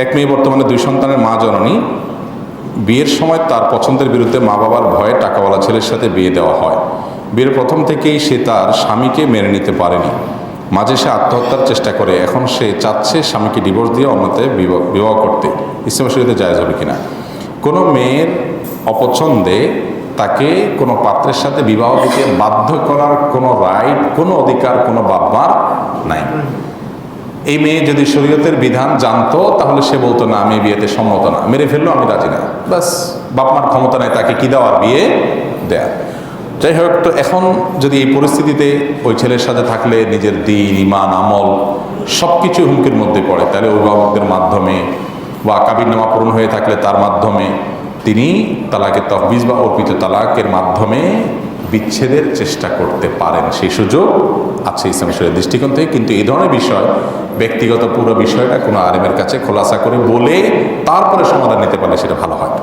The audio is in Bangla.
এক মেয়ে বর্তমানে দুই সন্তানের মা জননী। বিয়ের সময় তার পছন্দের বিরুদ্ধে মা বাবার ভয়ে টাকাওয়ালা ছেলের সাথে বিয়ে দেওয়া হয়। বিয়ের প্রথম থেকেই সে তার স্বামীকে মেনে নিতে পারেনি। মাঝে সে আত্মহত্যার চেষ্টা করে। এখন সে চাচ্ছে স্বামীকে ডিভোর্স দিয়ে অন্যতে বিবাহ করতে। ইসলামের শরীরে জায়জ হবে কিনা? কোনো মেয়ের অপছন্দে তাকে কোনো পাত্রের সাথে বিবাহ দিতে বাধ্য করার কোনো রাইট, কোনো অধিকার, কোনো বাবার নাই এই মেয়ে যদি শরীয়তের বিধান জানতো, তাহলে সে বলতো, না, আমি বিয়েতে সম্মত না। মেরে ফেলল, আমি রাজি না। বাস বাপমার ক্ষমতা নেই, তাকে কি দেওয়ার বিয়ে? দেয়া। যাই হোক, তো এখন যদি এই পরিস্থিতিতে ওই ছেলের সাথে থাকলে, নিজের দিন ইমান আমল সব কিছু হুমকির মধ্যে পড়ে, তাহলে অভিভাবকদের মাধ্যমে বা কাবিরনামা পূরণ হয়ে থাকলে তার মাধ্যমে তিনি তালাকের তহবিজ বা অর্পিত তালাকের মাধ্যমে বিচ্ছেদের চেষ্টা করতে পারেন। সেই সুযোগ আছে ইসলাম শরীরের দৃষ্টিকোণ থেকে। কিন্তু এই ধরনের বিষয়, ব্যক্তিগত পুরো বিষয়টা কোনো আরেমের কাছে খোলাসা করে বলে তারপরে সমাধান নিতে পারলে সেটা ভালো হয়।